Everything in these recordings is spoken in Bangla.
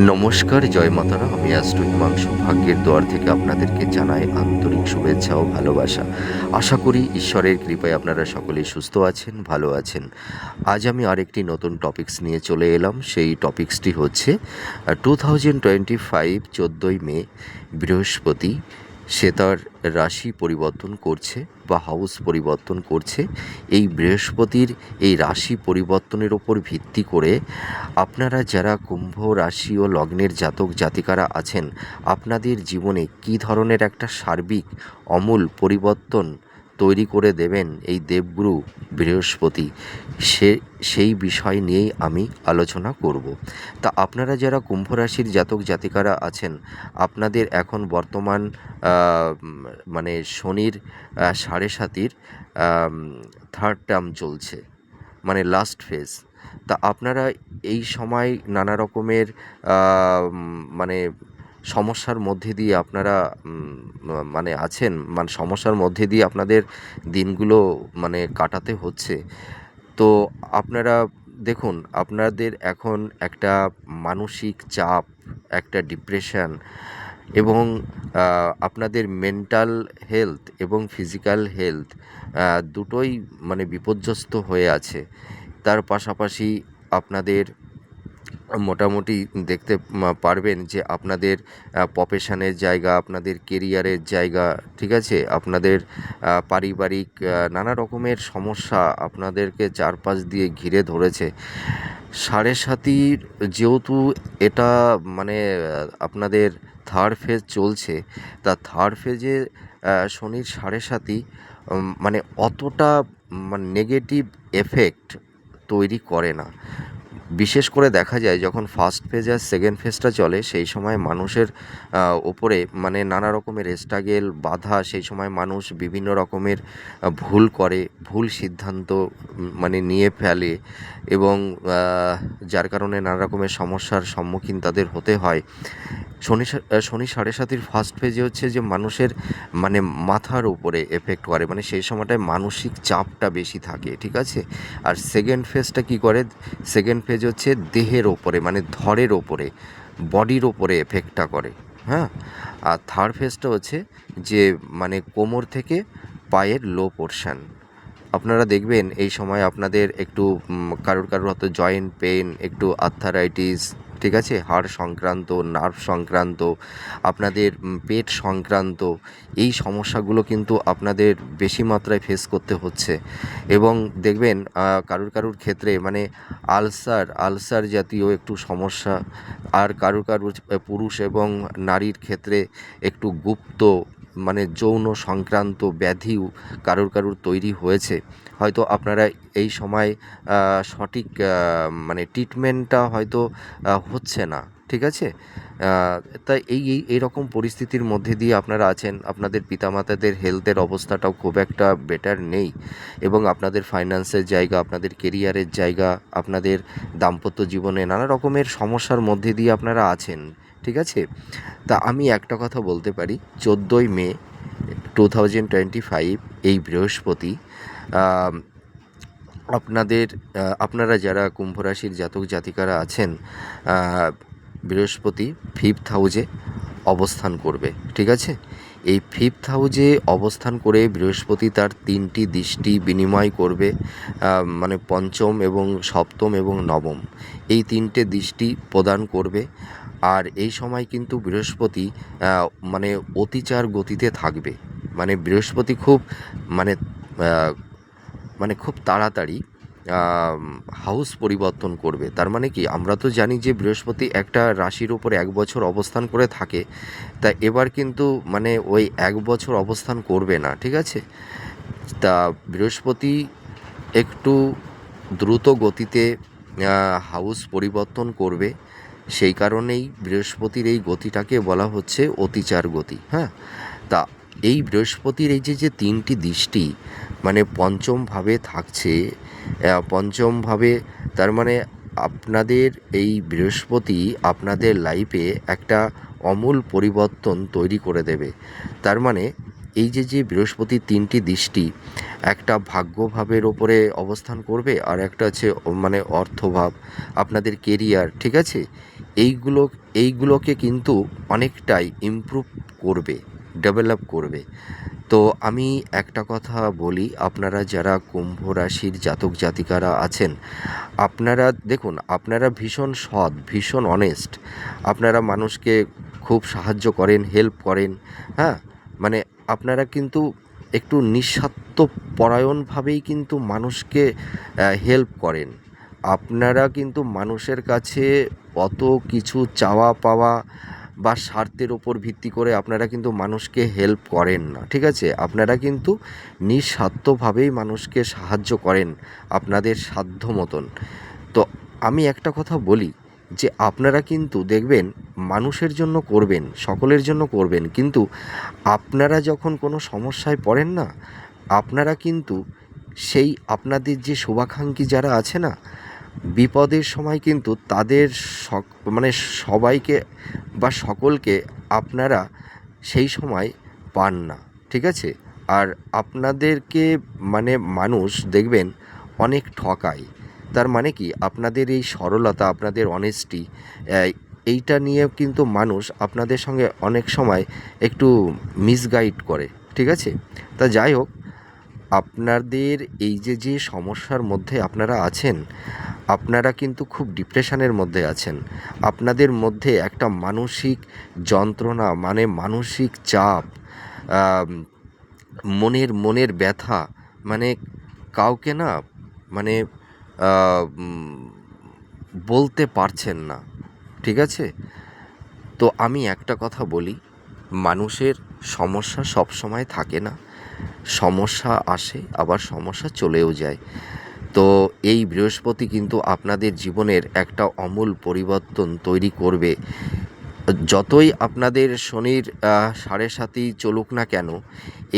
নমস্কার, জয় মাতারা। আমি অ্যাস্ট্রো হিমাংশু। ভাগ্যের দোয়ার থেকে আপনাদেরকে জানাই আন্তরিক শুভেচ্ছা ও ভালোবাসা। আশা করি ঈশ্বরের কৃপায় আপনারা সকলেই সুস্থ আছেন, ভালো আছেন। আজ আমি আরেকটি নতুন টপিক্স নিয়ে চলে এলাম। সেই টপিক্সটি হচ্ছে টু থাউজেন্ড টোয়েন্টি ফাইভ চোদ্দোই মে, বৃহস্পতি। সে তার রাশি পরিবর্তন করছে বা হাউস পরিবর্তন করছে। এই বৃহস্পতির এই রাশি পরিবর্তনের ওপর ভিত্তি করে আপনারা যারা কুম্ভ রাশি ও লগ্নের জাতক জাতিকারা আছেন, আপনাদের জীবনে কী ধরনের একটা সার্বিক অমূল পরিবর্তন তৈরি করে দেবেন এই দেবগুরু বৃহস্পতি। সে, সেই বিষয় নিয়েই আমি আলোচনা করব। তা আপনারা যারা কুম্ভ রাশির জাতক জাতিকারা আছেন, আপনাদের এখন বর্তমান মানে শনির সাড়ে সাতির থার্ড টার্ম চলছে মানে লাস্ট ফেজ তা আপনারা এই সময় নানা রকমের মানে সমস্যার মধ্যে দিয়ে আপনারা মানে আছেন মানে সমস্যার মধ্যে দিয়ে আপনাদের দিনগুলো মানে কাটাতে হচ্ছে। তো আপনারা দেখুন, আপনাদের এখন একটা মানসিক চাপ, একটা ডিপ্রেশন এবং আপনাদের মেন্টাল হেলথ এবং ফিজিক্যাল হেলথ দুটোই মানে বিপর্যস্ত হয়ে আছে। তার পাশাপাশি আপনাদের মোটামুটি দেখতে পারবেন যে আপনাদের প্রফেশনের জায়গা, আপনাদের কেরিয়ারের জায়গা, ঠিক আছে? আপনাদের পারিবারিক নানা রকমের সমস্যা আপনাদেরকে চারপাশ দিয়ে ঘিরে ধরেছে। সাড়ে সাতির যেহেতু এটা মানে আপনাদের থার্ড ফেজ চলছে, তা থার্ড ফেজে শনির সাড়ে সাতি মানে অতটা মানে নেগেটিভ এফেক্ট তৈরি করে না। বিশেষ করে দেখা যায় যখন ফার্স্ট ফেজ আর সেকেন্ড ফেজটা চলে, সেই সময় মানুষের ওপরে মানে নানা রকমের স্ট্রাগেল বাধা, সেই সময় মানুষ বিভিন্ন রকমের ভুল করে, ভুল সিদ্ধান্ত মানে নিয়ে ফেলে এবং যার কারণে নানা রকমের সমস্যার সম্মুখীন তাদের হতে হয়। শনি শনি সাড়ে সাতির ফার্স্ট ফেজে হচ্ছে যে মানুষের মানে মাথার উপরে এফেক্ট করে মানে সেই সময়টায় মানসিক চাপটা বেশি থাকে, ঠিক আছে? আর সেকেন্ড ফেজটা কি করে? সেকেন্ড ফেজ হচ্ছে দেহের ওপরে মানে ধরের ওপরে, বডির ওপরে এফেক্টটা করে হ্যাঁ? আর থার্ড ফেজটা হচ্ছে যে মানে কোমর থেকে পায়ের লো পোর্শান আপনারা দেখবেন এই সময় আপনাদের একটু কারোর কারোর হয়তো জয়েন্ট পেন একটু আর্থারাইটিস ঠিক আছে? হাড় সংক্রান্ত নার্ভ সংক্রান্ত, আপনাদের পেট সংক্রান্ত, এই সমস্যাগুলো কিন্তু আপনাদের বেশি মাত্রায় ফেস করতে হচ্ছে। এবং দেখবেন কারুর কারোর ক্ষেত্রে মানে আলসার আলসার জাতীয় একটু সমস্যা, আর কারুর কারুর পুরুষ এবং নারীর ক্ষেত্রে একটু গুপ্ত মানে যৌন সংক্রান্ত ব্যাধিও কারুর কারুর তৈরি হয়েছে। হয়তো আপনারা এই সময় সঠিক মানে ট্রিটমেন্টটা হয়তো হচ্ছে না, ঠিক আছে? তাই এই এই এইরকম পরিস্থিতির মধ্যে দিয়ে আপনারা আছেন, আপনাদের পিতামাতাদের হেলথের অবস্থাটাও খুব একটা বেটার নেই এবং আপনাদের ফাইন্যান্সের জায়গা, আপনাদের কেরিয়ারের জায়গা, আপনাদের দাম্পত্য জীবনে নানা রকমের সমস্যার মধ্যে দিয়ে আপনারা আছেন, ঠিক আছে? তা আমি একটা কথা বলতে পারি, চোদ্দোই May two thousand twenty five এই বৃহস্পতি আপনাদের আপনারা যারা কুম্ভ রাশির জাতক জাতিকারা আছেন বৃহস্পতি ফিফথ হাউজে অবস্থান করবে, ঠিক আছে? এই ফিফথ হাউজে অবস্থান করে বৃহস্পতি তার তিনটি দৃষ্টি বিনিময় করবে মানে পঞ্চম এবং সপ্তম এবং নবম। এই তিনটে দৃষ্টি প্রদান করবে, আর এই সময় কিন্তু বৃহস্পতি মানে অতিচার গতিতে থাকবে। মানে বৃহস্পতি খুব মানে মানে খুব তাড়াতাড়ি হাউস পরিবর্তন করবে। তার মানে কি? আমরা তো জানি যে বৃহস্পতি একটা রাশির উপর এক বছর অবস্থান করে থাকে। তা এবার কিন্তু মানে ওই এক বছর অবস্থান করবে না, ঠিক আছে? তা বৃহস্পতি একটু দ্রুত গতিতে হাউস পরিবর্তন করবে। সেই কারণেই বৃহস্পতির এই গতিটাকে বলা হচ্ছে অতিচার গতি হ্যাঁ? তা এই বৃহস্পতির এই যে যে তিনটি দৃষ্টি মানে পঞ্চমভাবে থাকছে পঞ্চমভাবে তার মানে আপনাদের এই বৃহস্পতি আপনাদের লাইফে একটা অমূল পরিবর্তন তৈরি করে দেবে। তার মানে এই যে যে বৃহস্পতির তিনটি দৃষ্টি, একটা ভাগ্যভাবের ওপরে অবস্থান করবে আর একটা ও- মানে অর্থভাব, আপনাদের কেরিয়ার ঠিক আছে? এইগুলো, এইগুলোকে কিন্তু অনেকটাই ইমপ্রুভ করবে ডেভেলপ করবে। তো আমি একটা কথা বলি, আপনারা যারা কুম্ভ রাশির জাতক জাতিকারা আছেন, আপনারা দেখুন, আপনারা ভীষণ সৎ, ভীষণ অনেস্ট আপনারা মানুষকে খুব সাহায্য করেন হেল্প করেন হ্যাঁ? মানে আপনারা কিন্তু একটু নিঃস্বার্থ পরায়ণভাবেই কিন্তু মানুষকে হেল্প করেন। আপনারা কিন্তু মানুষের কাছে অত কিছু চাওয়া পাওয়া বা স্বার্থের ওপর ভিত্তি করে আপনারা কিন্তু মানুষকে হেল্প করেন না, ঠিক আছে? আপনারা কিন্তু নিঃস্বার্থভাবেই মানুষকে সাহায্য করেন আপনাদের সাধ্য মতন। তো আমি একটা কথা বলি যে আপনারা কিন্তু দেখবেন মানুষের জন্য করবেন, সকলের জন্য করবেন, কিন্তু আপনারা যখন কোনো সমস্যায় পড়েন না, আপনারা কিন্তু সেই আপনাদের যে শুভাকাঙ্ক্ষী যারা আছে না বিপদের সময় কিন্তু তাদের সক- মানে সবাইকে বা সকলকে আপনারা সেই সময় পান না, ঠিক আছে? আর আপনাদেরকে মানে মানুষ দেখবেন অনেক ঠকায়। তার মানে কি? আপনাদের এই সরলতা, আপনাদের অনেস্টি এইটা নিয়ে কিন্তু মানুষ আপনাদের সঙ্গে অনেক সময় একটু মিসগাইড করে, ঠিক আছে? তা যাই হোক আপনাদের এই যে যে সমস্যার মধ্যে আপনারা আছেন, আপনারা কিন্তু খুব ডিপ্রেশনের মধ্যে আছেন। আপনাদের মধ্যে একটা মানসিক যন্ত্রণা মানে মানসিক চাপ মনের মনের ব্যথা মানে কাউকে না মানে বলতে পারছেন না, ঠিক আছে? তো আমি একটা কথা বলি, মানুষের সমস্যা সব সময় থাকে না। সমস্যা আসে, আবার সমস্যা চলেও যায়। তো এই বৃহস্পতি কিন্তু আপনাদের জীবনের একটা অমূল পরিবর্তন তৈরি করবে। যতই আপনাদের শনির সাড়ে সাতই চলুক না কেন,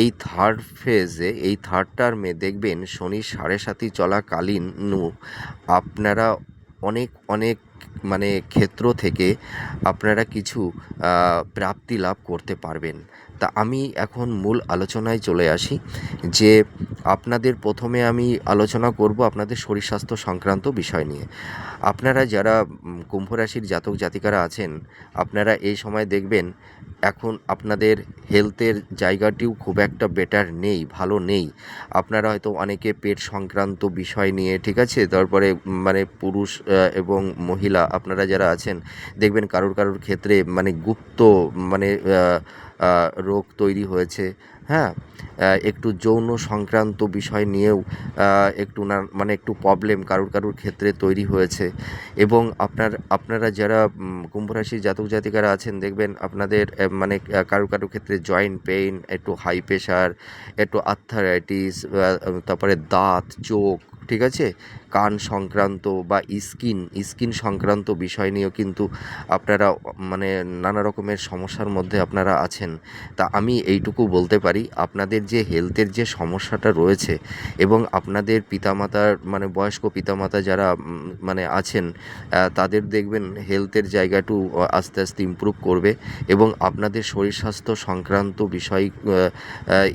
এই থার্ড ফেজে এই থার্ড টার্মে দেখবেন শনির সাড়ে সাতই চলাকালীন আপনারা অনেক অনেক মানে ক্ষেত্র থেকে আপনারা কিছু প্রাপ্তি লাভ করতে পারবেন। তা আমি এখন মূল আলোচনায় চলে আসি যে আপনাদের প্রথমে আমি আলোচনা করব আপনাদের শরীর স্বাস্থ্য সংক্রান্ত বিষয় নিয়ে। আপনারা যারা কুম্ভ রাশির জাতক জাতিকারা আছেন, আপনারা এই সময় দেখবেন এখন আপনাদের হেলথের জায়গাটিও খুব একটা বেটার নেই, ভালো নেই। আপনারা হয়তো অনেকে পেট সংক্রান্ত বিষয় নিয়ে, ঠিক আছে? তারপরে মানে পুরুষ এবং মহিলা, আপনারা যারা আছেন, দেখবেন কারোর কারোর ক্ষেত্রে মানে গুপ্ত মানে রোগ তৈরি হয়েছে। হ্যাঁ একটু যৌন সংক্রান্ত বিষয় নিয়েও একটু না মানে একটু প্রবলেম কারুর কারুর ক্ষেত্রে তৈরি হয়েছে। এবং আপনার আপনারা যারা উম, কুম্ভ রাশির জাতক জাতিকারা আছেন দেখবেন আপনাদের মানে কারোর কারোর ক্ষেত্রে জয়েন্ট পেইন একটু হাই প্রেশার একটু আর্থারাইটিস তারপরে দাঁত চোখ ঠিক আছে? কান সংক্রান্ত বা স্কিন স্কিন সংক্রান্ত বিষয় নিয়েও কিন্তু আপনারা মানে নানা রকমের সমস্যার মধ্যে আপনারা আছেন। তা আমি এইটুকু বলতে পারি আপনাদের যে হেলথের যে সমস্যাটা রয়েছে এবং আপনাদের পিতামাতার মানে বয়স্ক পিতামাতা যারা মানে আছেন তাদের দেখবেন হেলথের জায়গাটু আস্তে আস্তে ইমপ্রুভ করবে এবং আপনাদের শরীর স্বাস্থ্য সংক্রান্ত বিষয়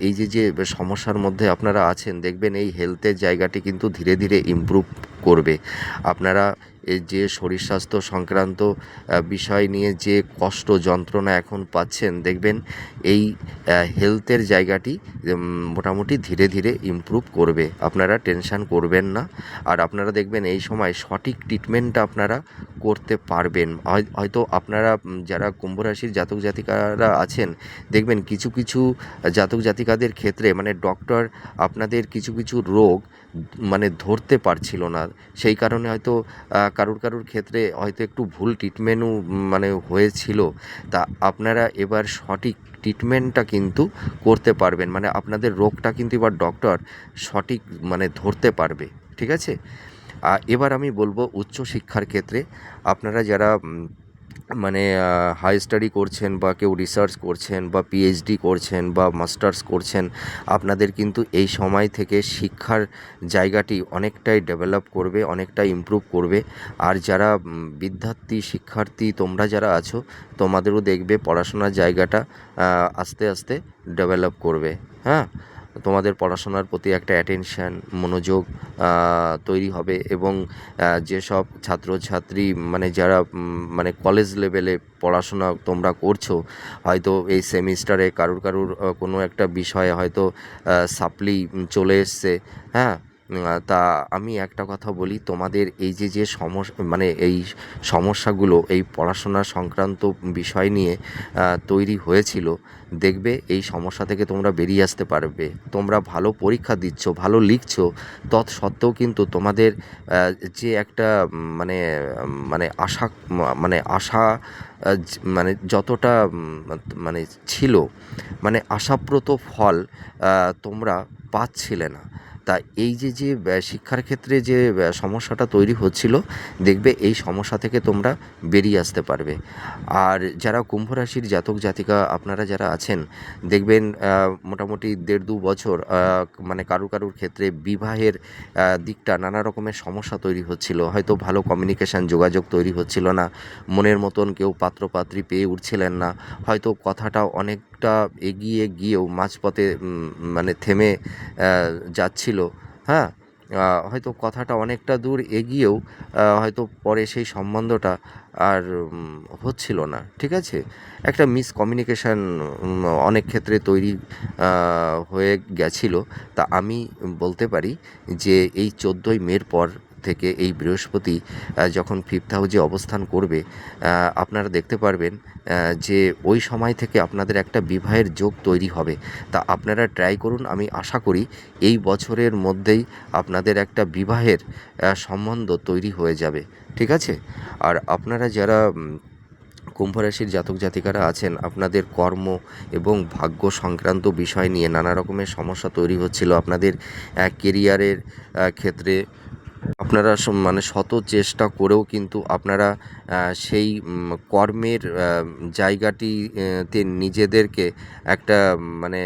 এই যে যে সমস্যার মধ্যে আপনারা আছেন, দেখবেন এই হেলথের জায়গাটি কিন্তু ধীরে ধীরে ইমপ্রুভ করবে। আপনারা এই যে শরীর স্বাস্থ্য সংক্রান্ত বিষয় নিয়ে যে কষ্ট যন্ত্রণা এখন পাচ্ছেন, দেখবেন এই হেলথের জায়গাটি মোটামুটি ধীরে ধীরে ইমপ্রুভ করবে। আপনারা টেনশন করবেন না। আর আপনারা দেখবেন এই সময় সঠিক ট্রিটমেন্টটা আপনারা করতে পারবেন। হয়- হয়তো আপনারা যারা কুম্ভ রাশির জাতক জাতিকারা আছেন, দেখবেন কিছু কিছু জাতক জাতিকাদের ক্ষেত্রে মানে ডক্টর আপনাদের কিছু কিছু রোগ মানে ধরতে পারছিল না। সেই কারণে হয়তো কারুর কারুর ক্ষেত্রে হয়তো একটু ভুল ট্রিটমেন্টও মানে হয়েছিল, তা আপনারা এবার সঠিক ট্রিটমেন্টটা কিন্তু করতে পারবেন। মানে আপনাদের রোগটা কিন্তু এবার ডক্টর সঠিক মানে ধরতে পারবে, ঠিক আছে? এবার আমি বলব উচ্চশিক্ষার ক্ষেত্রে আপনারা যারা মানে হাই স্টাডি করছেন বা কেউ রিসার্চ করছেন বা পিএইচডি করছেন বা মাস্টার্স করছেন, আপনাদের কিন্তু এই সময় থেকে শিক্ষার জায়গাটি অনেকটাই ডেভেলপ করবে, অনেকটাই ইম্প্রুভ করবে। আর যারা বিদ্যার্থী, শিক্ষার্থী, তোমরা যারা আছো, তোমাদেরও দেখবে পড়াশোনার জায়গাটা আস্তে আস্তে ডেভেলপ করবে হ্যাঁ? তোমাদের পড়াশোনার প্রতি একটা অ্যাটেনশান মনোযোগ তৈরি হবে এবং যেসব ছাত্রছাত্রী মানে যারা মানে কলেজ লেভেলে পড়াশোনা তোমরা করছ, হয়তো এই সেমিস্টারে কারুর কারুর কোনো একটা বিষয়ে হয়তো সাপ্লি চলে এসছে হ্যাঁ? তা আমি একটা কথা বলি, তোমাদের এই যে যে সমস্যা মানে এই সমস্যাগুলো, এই পড়াশোনা সংক্রান্ত বিষয় নিয়ে তৈরি হয়েছিল, দেখবে এই সমস্যা থেকে তোমরা বেরিয়ে আসতে পারবে। তোমরা ভালো পরীক্ষা দিচ্ছ, ভালো লিখছো, তৎসত্ত্বেও কিন্তু তোমাদের যে একটা মানে মানে আশা মানে আশা মানে যতটা মানে ছিল মানে আশাপ্রত ফল তোমরা পাচ্ছিলে না। তা এই যে যে শিক্ষার ক্ষেত্রে যে সমস্যাটা তৈরি হচ্ছিল, দেখবে এই সমস্যা থেকে তোমরা বেরিয়ে আসতে পারবে। আর যারা কুম্ভ রাশির জাতক জাতিকা আপনারা যারা আছেন, দেখবেন মোটামুটি দেড় দু বছর মানে কারুর কারুর ক্ষেত্রে বিবাহের দিকটা নানা রকমের সমস্যা তৈরি হচ্ছিল। হয়তো ভালো কমিউনিকেশান যোগাযোগ তৈরি হচ্ছিল না। মনের মতন কেউ পাত্রপাত্রী পেয়ে উঠছিলেন না। হয়তো কথাটা অনেকটা এগিয়ে গিয়েও মাঝপথে মানে থেমে যাচ্ছিল হ্যাঁ? হয়তো কথাটা অনেকটা দূর এগিয়েও হয়তো পরে সেই সম্বন্ধটা আর হচ্ছিল না, ঠিক আছে? একটা মিসকমিউনিকেশান অনেক ক্ষেত্রে তৈরি হয়ে গেছিল। তা আমি বলতে পারি যে এই চোদ্দোই মের পর থেকে এই বৃহস্পতি যখন ফিফথ হাউজে অবস্থান করবে আপনারা দেখতে পারবেন যে ওই সময় থেকে আপনাদের একটা বিবাহের যোগ তৈরি হবে। তা আপনারা ট্রাই করুন, আমি আশা করি এই বছরের মধ্যেই আপনাদের একটা বিবাহের সম্বন্ধ তৈরি হয়ে যাবে। ঠিক আছে? আর আপনারা যারা কুম্ভ রাশির জাতক জাতিকারা আছেন, আপনাদের কর্ম এবং ভাগ্য সংক্রান্ত বিষয় নিয়ে নানা রকমের সমস্যা তৈরি হচ্ছিল আপনাদের কেরিয়ারের ক্ষেত্রে আপনারা মানে শত চেষ্টা করেও কিন্তু আপনারা সেই কর্মের আহ, জায়গাটি তে নিজেদেরকে একটা মানে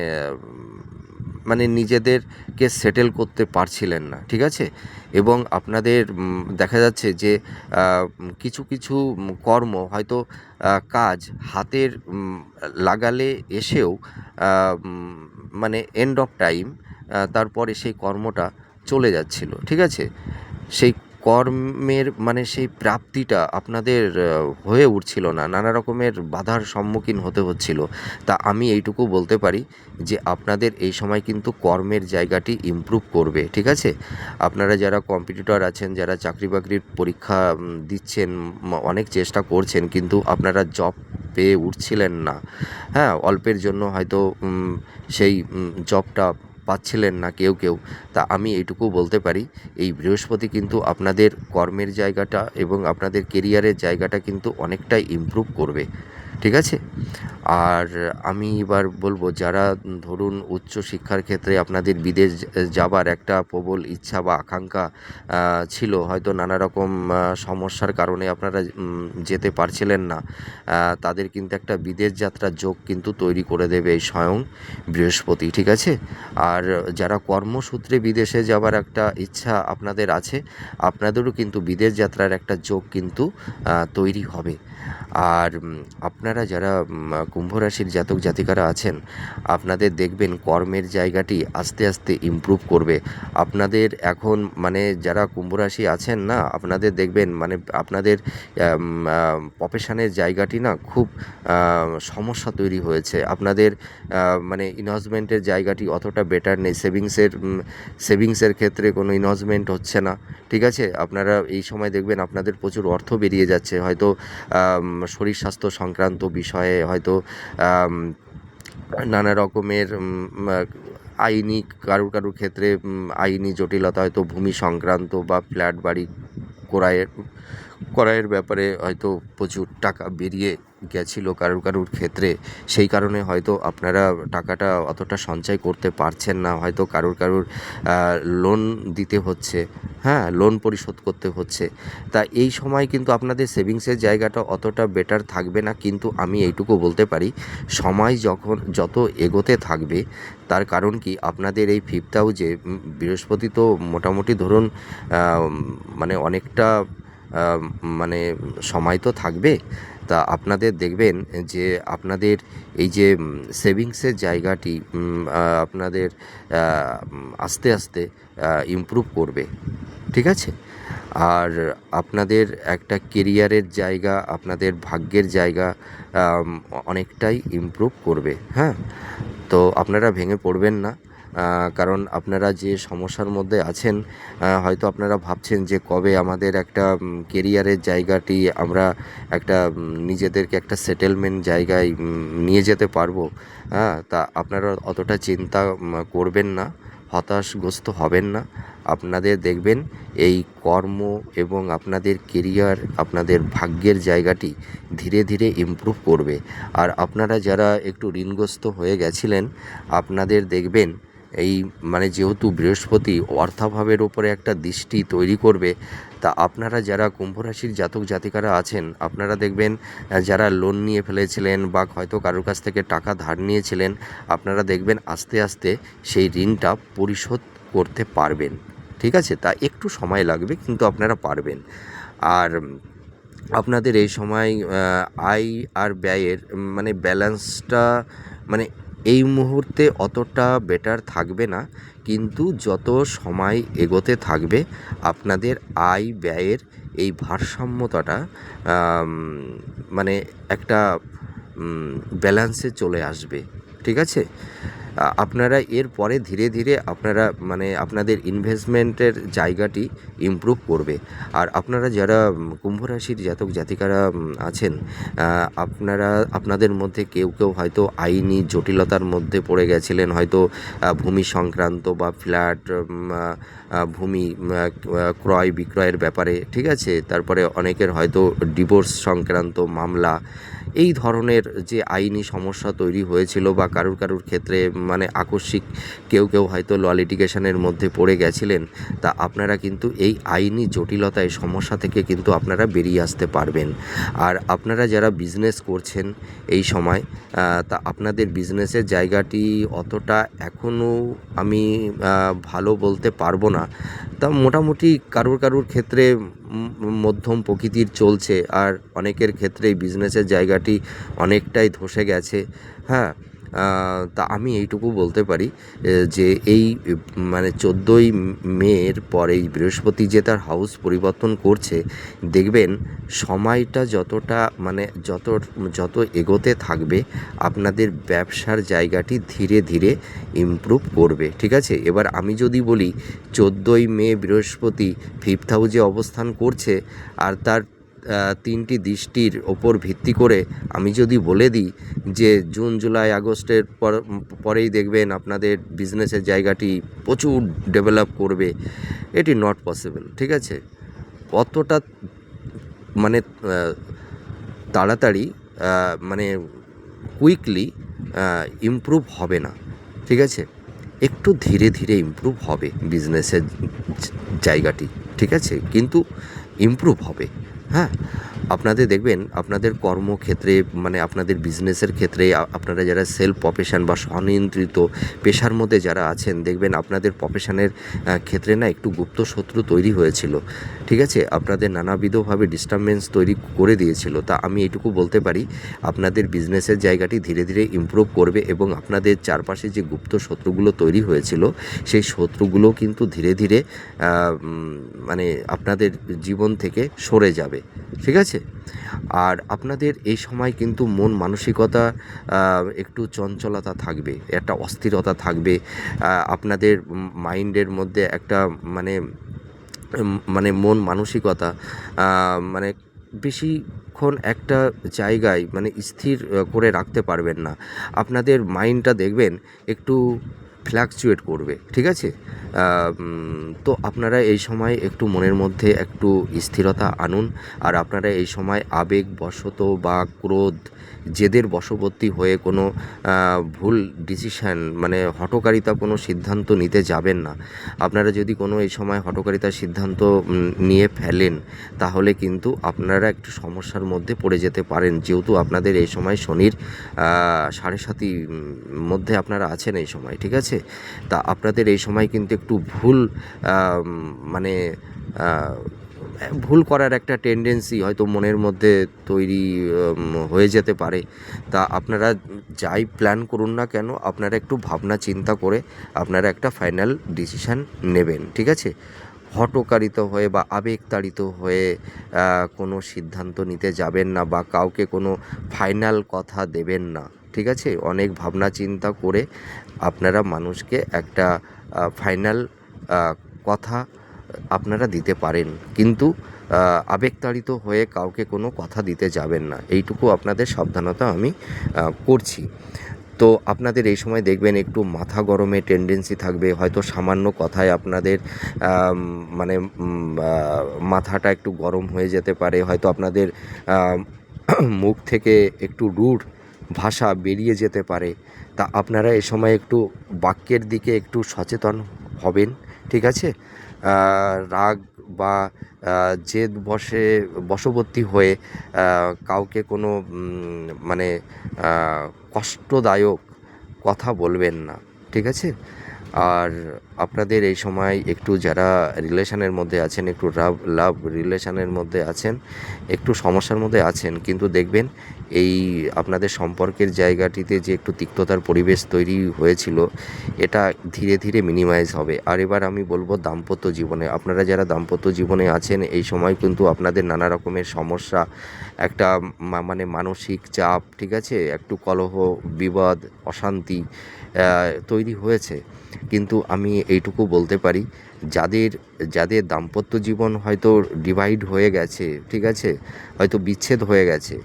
মানে নিজেদেরকে সেটেল করতে পারছিলেন না ঠিক আছে? এবং আপনাদের দেখা যাচ্ছে যে কিছু কিছু কর্ম হয়তো কাজ হাতের লাগালে এসেও মানে এন্ড অফ টাইম তারপরে সেই কর্মটা চলে যাচ্ছিল ঠিক আছে? সেই কর্মের মানে সেই প্রাপ্তিটা আপনাদের হয়ে উঠছিল না, নানা রকমের বাধার সম্মুখীন হতে হচ্ছিল। তা আমি এইটুকু বলতে পারি যে আপনাদের এই সময় কিন্তু কর্মের জায়গাটি ইমপ্রুভ করবে, ঠিক আছে? আপনারা যারা কম্পিটিটর আছেন, যারা চাকরি বাকরির পরীক্ষা দিচ্ছেন অনেক চেষ্টা করছেন, কিন্তু আপনারা জব পেয়ে উঠছিলেন না। হ্যাঁ অল্পের জন্য হয়তো সেই জবটা পাচ্ছিলেন না কেউ কেউ। তা আমি এইটুকু বলতে পারি, এই বৃহস্পতি কিন্তু আপনাদের কর্মের জায়গাটা এবং আপনাদের কেরিয়ারের জায়গাটা কিন্তু অনেকটাই ইমপ্রুভ করবে। ঠিক আছে? আর আমি এবার বলব, যারা ধরুন উচ্চ শিক্ষার ক্ষেত্রে আপনাদের বিদেশ যাবার একটা প্রবল ইচ্ছা বা আকাঙ্ক্ষা ছিল, হয়তো নানা রকম সমস্যার কারণে আপনারা যেতে পারছিলেন না তাদের কিন্তু একটা বিদেশ যাত্রার যোগ কিন্তু তৈরি করে দেবে এই স্বয়ং বৃহস্পতি, ঠিক আছে? আর যারা কর্মসূত্রে বিদেশে যাবার একটা ইচ্ছা আপনাদের আছে, আপনাদেরও কিন্তু বিদেশ যাত্রার একটা যোগ কিন্তু তৈরি হবে। আর আপনারা যারা কুম্ভ রাশির জাতক জাতিকারা আছেন, আপনাদের দেখবেন কর্মের জায়গাটি আস্তে আস্তে ইমপ্রুভ করবে। আপনাদের এখন মানে যারা কুম্ভ রাশি আছেন না, আপনাদের দেখবেন মানে আপনাদের প্রফেশনের জায়গাটি না খুব সমস্যা তৈরি হয়েছে। আপনাদের মানে ইনভেস্টমেন্টের জায়গাটি অতটা বেটার নেই। সেভিংসের সেভিংসের ক্ষেত্রে কোনো ইনভেস্টমেন্ট হচ্ছে না। ঠিক আছে? আপনারা এই সময় দেখবেন আপনাদের প্রচুর অর্থ বেরিয়ে যাচ্ছে। হয়তো শরীর স্বাস্থ্য সংক্রান্ত বিষয়ে হয়তো নানা রকমের আইনি, কারুর কারুর ক্ষেত্রে আইনি জটিলতা হয়তো ভূমি সংক্রান্ত বা ফ্ল্যাট বাড়ি ক্রয়ের করার ব্যাপারে হয়তো প্রচুর টাকা বেরিয়ে গেছিল কারুর কারুর ক্ষেত্রে, সেই কারণে হয়তো আপনারা টাকাটা অতটা সঞ্চয় করতে পারছেন না, হয়তো কারুর কারুর লোন দিতে হচ্ছে হ্যাঁ লোন পরিশোধ করতে হচ্ছে। তা এই সময় কিন্তু আপনাদের সেভিংসের জায়গাটা অতটা বেটার থাকবে না, কিন্তু আমি এইটুকু বলতে পারি, সময় যখন যত এগোতে থাকবে, তার কারণ কি, আপনাদের এই ফিফথ হাউজে বৃহস্পতি তো মোটামুটি ধরুন মানে অনেকটা মানে সময় তো থাকবে। তা আপনাদের দেখবেন যে আপনাদের এই যে সেভিংসের জায়গাটি আপনাদের আস্তে আস্তে ইমপ্রুভ করবে। ঠিক আছে? আর আপনাদের একটা কেরিয়ারের জায়গা, আপনাদের ভাগ্যের জায়গা অনেকটাই ইমপ্রুভ করবে। হ্যাঁ? তো আপনারা ভেঙে পড়বেন না। কারণ আপনারা যে সমস্যার মধ্যে আছেন হয়তো আপনারা ভাবছেন যে কবে আমাদের একটা কেরিয়ারের জায়গাটি আমরা একটা নিজেদেরকে একটা সেটেলমেন্ট জায়গায় নিয়ে যেতে পারব। হ্যাঁ তা আপনারা অতটা চিন্তা করবেন না, হতাশগ্রস্ত হবেন না। আপনাদের দেখবেন এই কর্ম এবং আপনাদের কেরিয়ার আপনাদের ভাগ্যের জায়গাটি ধীরে ধীরে ইমপ্রুভ করবে। আর আপনারা যারা একটু ঋণগ্রস্ত হয়ে গেছিলেন, আপনাদের দেখবেন এই মানে যেহেতু বৃহস্পতি অর্থাভাবের ওপরে একটা দৃষ্টি তৈরি করবে, তা আপনারা যারা কুম্ভ রাশির জাতক জাতিকারা আছেন, আপনারা দেখবেন যারা লোন নিয়ে ফেলেছিলেন বা হয়তো কারোর কাছ থেকে টাকা ধার নিয়েছিলেন, আপনারা দেখবেন আস্তে আস্তে সেই ঋণটা পরিশোধ করতে পারবেন। ঠিক আছে? তা একটু সময় লাগবে, কিন্তু আপনারা পারবেন। আর আপনাদের এই সময় আয় আর ব্যয়ের মানে ব্যালেন্সটা মানে এই মুহূর্তে অতটা বেটার থাকবে না, কিন্তু যত সময় এগোতে থাকবে, আপনাদের আয় ব্যয়ের এই ভারসাম্যতাটা মানে একটা ব্যালেন্সে চলে আসবে। ঠিক আছে? আপনারা এর পরে ধীরে ধীরে আপনারা মানে আপনাদের ইনভেস্টমেন্টের জায়গাটি ইমপ্রুভ করবে। আর আপনারা যারা কুম্ভ রাশির জাতক জাতিকারা আছেন আপনারা, আপনাদের মধ্যে কেউ কেউ হয়তো আইনি জটিলতার মধ্যে পড়ে গেছিলেন। হয়তো ভূমি সংক্রান্ত বা ফ্ল্যাট ভূমি ক্রয় বিক্রয়ের ব্যাপারে, ঠিক আছে? তারপরে অনেকের হয়তো ডিভোর্স সংক্রান্ত মামলা এই ধরনের যে আইনি সমস্যা তৈরি হয়েছিল বা কারুর কারুর ক্ষেত্রে মানে আকস্মিক কেউ কেউ হয়তো ল লিটিগেশনের মধ্যে পড়ে গেছিলেন, তা আপনারা কিন্তু এই আইনি জটিলতায় সমস্যা থেকে কিন্তু আপনারা বেরিয়ে আসতে পারবেন। আর আপনারা যারা বিজনেস করছেন এই সময় তা আপনাদের বিজনেসের জায়গাটি অতটা এখনও আমি ভালো বলতে পারব না। তা মোটামুটি কারুর কারুর ক্ষেত্রে মধ্যম প্রকৃতির চলছে। আর অনেকের ক্ষেত্রে বিজনেসের বিজনেসের জায়গাটি অনেকটাই ধসে গেছে। হ্যাঁ তা আমি এইটুকু বলতে পারি যে এই মানে চোদ্দোই মের পরে এই বৃহস্পতি যে তার হাউস পরিবর্তন করছে, দেখবেন সময়টা যতটা মানে যত যত এগোতে থাকবে, আপনাদের ব্যবসার জায়গাটি ধীরে ধীরে ইমপ্রুভ করবে। ঠিক আছে? এবার আমি যদি বলি, চোদ্দোই মে বৃহস্পতি ফিফথ হাউজে অবস্থান করছে, আর তার তিনটি দৃষ্টির ওপর ভিত্তি করে আমি যদি বলে দিই যে জুন, জুলাই, আগস্টের পর, পরেই দেখবেন আপনাদের বিজনেসের জায়গাটি প্রচুর ডেভেলপ করবে। এটি নট পসিবল ঠিক আছে? অতটা মানে তাড়াতাড়ি মানে কুইকলি ইমপ্রুভ হবে না, ঠিক আছে? একটু ধীরে ধীরে ইমপ্রুভ হবে বিজনেসের জায়গাটি, ঠিক আছে? কিন্তু ইমপ্রুভ হবে। হ্যাঁ আপনাদের দেখবেন, আপনাদের কর্মক্ষেত্রে মানে আপনাদের বিজনেসের ক্ষেত্রে আপনারা যারা সেলফ প্রফেশন বা স্বনিয়ন্ত্রিত পেশার মধ্যে যারা আছেন, দেখবেন আপনাদের প্রফেশনের ক্ষেত্রে না একটু গুপ্ত শত্রু তৈরি হয়েছিল। ঠিক আছে? আপনাদের নানাবিধভাবে ডিস্টারবেন্স তৈরি করে দিয়েছিল। তা আমি এটুকু বলতে পারি, আপনাদের বিজনেসের জায়গাটি ধীরে ধীরে ইমপ্রুভ করবে এবং আপনাদের চারপাশে যে গুপ্ত শত্রুগুলো তৈরি হয়েছিল, সেই শত্রুগুলো কিন্তু ধীরে ধীরে মানে আপনাদের জীবন থেকে সরে যাবে। ঠিক আছে? আর আপনাদের এই সময় কিন্তু মন মানসিকতা একটু চঞ্চলতা থাকবে, একটা অস্থিরতা থাকবে। আপনাদের মাইন্ডের মধ্যে একটা মানে মানে মন মানসিকতা মানে বেশিক্ষণ একটা জায়গায় মানে স্থির করে রাখতে পারবেন না। আপনাদের মাইন্ডটা দেখবেন একটু ফ্ল্যাকচুয়েট করবে, ঠিক আছে? তো আপনারা এই সময় একটু মনের মধ্যে একটু স্থিরতা আনুন, আর আপনারা এই সময় আবেগ বশত বা ক্রোধ জেদের বশবর্তী হয়ে কোনো ভুল ডিসিশান মানে হটকারিতা কোনো সিদ্ধান্ত নিতে যাবেন না। আপনারা যদি কোনো এই সময় হটকারিতার সিদ্ধান্ত নিয়ে ফেলেন, তাহলে কিন্তু আপনারা একটু সমস্যার মধ্যে পড়ে যেতে পারেন। যেহেতু আপনাদের এই সময় শনির সাড়ে সাতি মধ্যে আপনারা আছেন এই সময়, ঠিক আছে? তা আপনাদের এই সময় কিন্তু একটু ভুল মানে ভুল করার একটা টেন্ডেন্সি হয়তো মনের মধ্যে তৈরি হয়ে যেতে পারে। তা আপনারা যাই প্ল্যান করুন না কেন, আপনারা একটু ভাবনা চিন্তা করে আপনারা একটা ফাইনাল ডিসিশান নেবেন, ঠিক আছে? হটকারিত হয়ে বা আবেগতাড়িত হয়ে কোনো সিদ্ধান্ত নিতে যাবেন না বা কাউকে কোনো ফাইনাল কথা দেবেন না, ঠিক আছে? অনেক ভাবনা চিন্তা করে আপনারা মানুষকে একটা ফাইনাল কথা আপনারা দিতে পারেন। কিন্তু আবেগতাড়িত হয়ে কাউকে কোনো কথা দিতে যাবেন না। এইটুকু আপনাদের সাবধানতা আমি করছি। তো আপনাদের এই সময় দেখবেন একটু মাথা গরমে টেন্ডেন্সি থাকবে। হয়তো সামান্য কথায় আপনাদের মানে মাথাটা একটু গরম হয়ে যেতে পারে। হয়তো আপনাদের মুখ থেকে একটু রূঢ় ভাষা বেরিয়ে যেতে পারে। তা আপনারা এ সময় একটু বাক্যের দিকে একটু সচেতন হবেন। ঠিক আছে? রাগ বা জেদ বসে, বশবর্তী হয়ে কাউকে কোনো মানে কষ্টদায়ক কথা বলবেন না, ঠিক আছে? আর আপনাদের এই সময় একটু যারা রিলেশনের মধ্যে আছেন, একটু লাভ লাভ রিলেশনের মধ্যে আছেন, একটু সমস্যার মধ্যে আছেন, কিন্তু দেখবেন এই আপনাদের সম্পর্কের জায়গাটিতে যে একটু তিক্ততার পরিবেশ তৈরি হয়েছিল, এটা ধীরে ধীরে মিনিমাইজ হবে। আর এবার আমি বলব দাম্পত্য জীবনে। আপনারা যারা দাম্পত্য জীবনে আছেন, এই সময় কিন্তু আপনাদের নানা রকমের সমস্যা, একটা মানে মানসিক চাপ, ঠিক আছে? একটু কলহ, বিবাদ, অশান্তি তৈরি হয়েছে। কিন্তু আমি এইটুকু বলতে পারি, যাদের যাদের দাম্পত্য জীবন হয়তো ডিভাইড হয়ে গেছে, ঠিক আছে? হয়তো বিচ্ছেদ হয়ে গেছে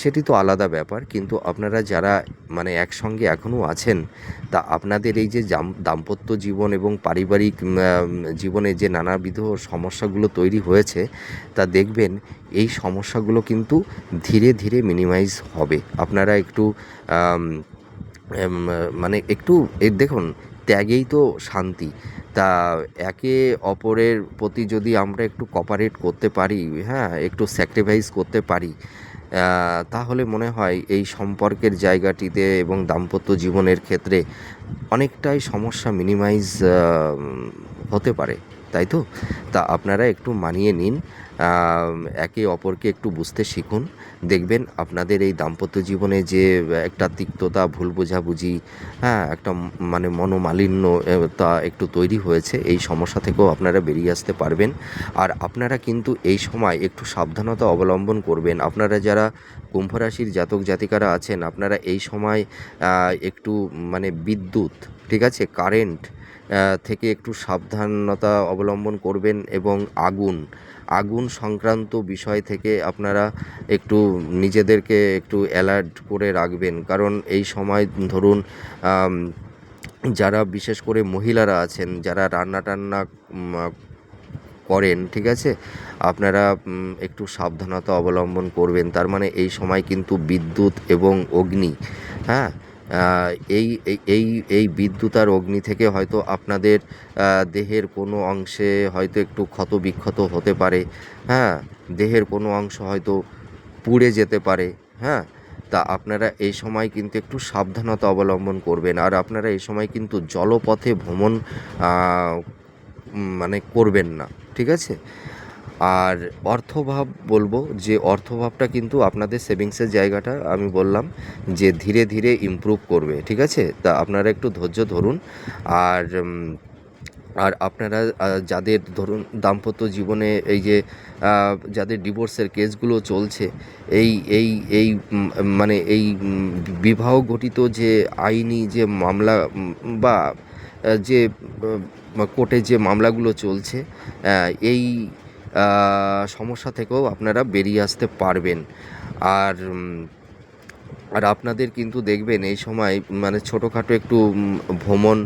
সেটি তো আলাদা ব্যাপার, কিন্তু আপনারা যারা মানে একসঙ্গে এখনও আছেন, তা আপনাদের এই যে দাম্পত্য জীবন এবং পারিবারিক জীবনে যে নানাবিধ সমস্যাগুলো তৈরি হয়েছে, তা দেখবেন এই সমস্যাগুলো কিন্তু ধীরে ধীরে মিনিমাইজ হবে। আপনারা একটু মানে একটু দেখুন, ত্যাগেই তো শান্তি। তা একে অপরের প্রতি যদি আমরা একটু কপারেট করতে পারি হ্যাঁ একটু স্যাক্রিফাইস করতে পারি তাহলে মনে হয় এই সম্পর্কের জায়গাটিতে এবং দাম্পত্য জীবনের ক্ষেত্রে অনেকটাই সমস্যা মিনিমাইজ হতে পারে। তাই তো? তা আপনারা একটু মানিয়ে নিন। একে অপরকে একটু বুঝতে শিখুন। দেখবেন আপনাদের এই দাম্পত্য জীবনে যে, একটা তিক্ততা, ভুল বোঝাবুঝি হ্যাঁ একটা মানে মনোমালিন্য তা একটু তৈরি হয়েছে, এই সমস্যা থেকেও আপনারা বেরিয়ে আসতে পারবেন। আর আপনারা কিন্তু এই সময় একটু সাবধানতা অবলম্বন করবেন। আপনারা যারা কুম্ভ রাশির জাতক জাতিকারা আছেন, আপনারা এই সময় একটু মানে বিদ্যুৎ, ঠিক আছে, কারেন্ট থেকে একটু সাবধানতা অবলম্বন করবেন এবং আগুন আগুন সংক্রান্ত বিষয় থেকে আপনারা একটু নিজেদেরকে একটু অ্যালার্ট করে রাখবেন। কারণ এই সময় ধরুন যারা বিশেষ করে মহিলারা আছেন, যারা রান্না টান্না করেন, ঠিক আছে? আপনারা একটু সাবধানতা অবলম্বন করবেন। তার মানে এই সময় কিন্তু বিদ্যুৎ এবং অগ্নি হ্যাঁ? এই, এই- এই বিদ্যুৎ আর অগ্নি থেকে হয়তো আপনাদের দেহের কোনো অংশে হয়তো একটু ক্ষত বিক্ষত হতে পারে। হ্যাঁ দেহের কোনো অংশ হয়তো পুড়ে যেতে পারে। হ্যাঁ তা আপনারা এই সময় কিন্তু একটু সাবধানতা অবলম্বন করবেন। আর আপনারা এই সময় কিন্তু জলপথে ভ্রমণ মানে করবেন না। ঠিক আছে? আর অর্থভাব বলব, যে অর্থভাবটা কিন্তু আপনাদের সেভিংসের জায়গাটা আমি বললাম, যে ধীরে ধীরে ইমপ্রুভ করবে, ঠিক আছে? তা আপনারা একটু ধৈর্য ধরুন। আর আর আপনারা যাদের ধরুন দাম্পত্য জীবনে এই যে যাদের ডিভোর্সের কেসগুলো চলছে, এই এই এই মানে এই বিবাহ ঘটিত যে আইনি যে মামলা বা যে কোর্টে যে মামলাগুলো চলছে এই সমস্যা থেকেও আপনারা বেরিয়ে আসতে পারবেন। আর আর আপনাদের কিন্তু দেখবেন এই সময় মানে ছোটোখাটো একটু ভ্রমণ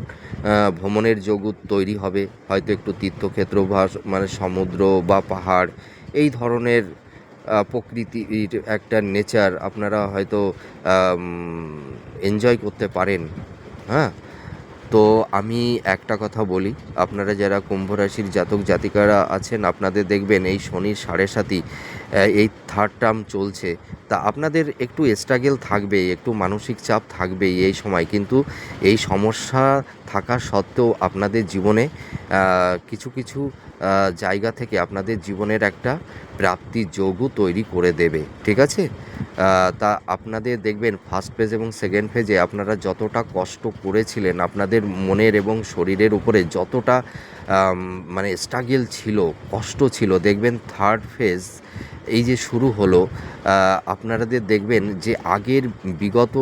ভ্রমণের যোগ তৈরি হবে। হয়তো একটু তীর্থক্ষেত্র বা মানে সমুদ্র বা পাহাড়, এই ধরনের প্রকৃতির একটা নেচার আপনারা হয়তো এনজয় করতে পারেন। হ্যাঁ? তো আমি একটা কথা বলি, আপনারা যারা কুম্ভ রাশির জাতক জাতিকারা আছেন, আপনাদের দেখবেন এই শনির সাড়ে সাতি এই থার্ড টার্ম চলছে। তা আপনাদের একটু স্ট্রাগেল থাকবে একটু মানসিক চাপ থাকবেই এই সময়। কিন্তু এই সমস্যা থাকা সত্ত্বেও আপনাদের জীবনে কিছু কিছু জায়গা থেকে আপনাদের জীবনের একটা প্রাপ্তির যোগও তৈরি করে দেবে, ঠিক আছে? তা আপনাদের দেখবেন ফার্স্ট ফেজ এবং সেকেন্ড ফেজে আপনারা যতটা কষ্ট করেছিলেন, আপনাদের মনের এবং শরীরের উপরে যতটা মানে স্ট্রাগেল ছিল, কষ্ট ছিল, দেখবেন থার্ড ফেজ এই যে শুরু হলো আপনারাদের দেখবেন যে আগের বিগত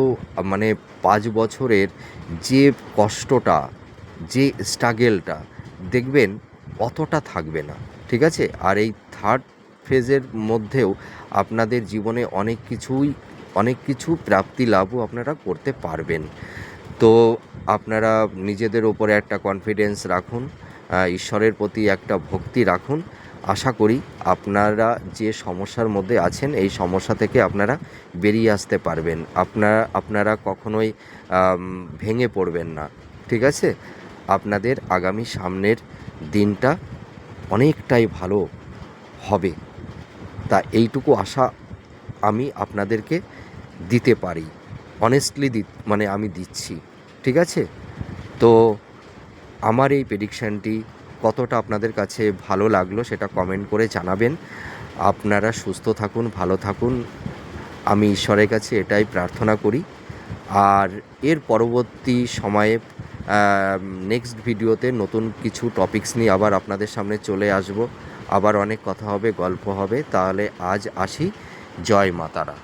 মানে পাঁচ বছরের যে কষ্টটা, যে স্ট্রাগেলটা দেখবেন অতটা থাকবে না, ঠিক আছে? আর এই থার্ড ফেজের মধ্যেও আপনাদের জীবনে অনেক কিছুই, অনেক কিছু প্রাপ্তি লাভও আপনারা করতে পারবেন। তো আপনারা নিজেদের ওপরে একটা কনফিডেন্স রাখুন ঈশ্বরের প্রতি একটা ভক্তি রাখুন আশা করি আপনারা যে সমস্যার মধ্যে আছেন, এই সমস্যা থেকে আপনারা বেরিয়ে আসতে পারবেন। আপনারা আপনারা কখনোই ভেঙে পড়বেন না। ঠিক আছে? আপনাদের আগামী সামনের দিনটা অনেকটাই ভালো হবে। তা এইটুকু আশা আমি আপনাদেরকে দিতে পারি। অনেস্টলি দি মানে আমি দিচ্ছি। ঠিক আছে? তো আমার এই প্রেডিকশানটি কতটা আপনাদের কাছে ভালো লাগল সেটা কমেন্ট করে জানাবেন। আপনারা সুস্থ থাকুন, ভালো থাকুন। আমি ঈশ্বরের কাছে এটাই প্রার্থনা করি। আর এর পরবর্তী সময়ে নেক্সট ভিডিওতে নতুন কিছু টপিকস নিয়ে আবার আপনাদের সামনে চলে আসব। আবার অনেক কথা হবে, গল্প হবে, তাহলে আজ আসি। জয় মাতারা।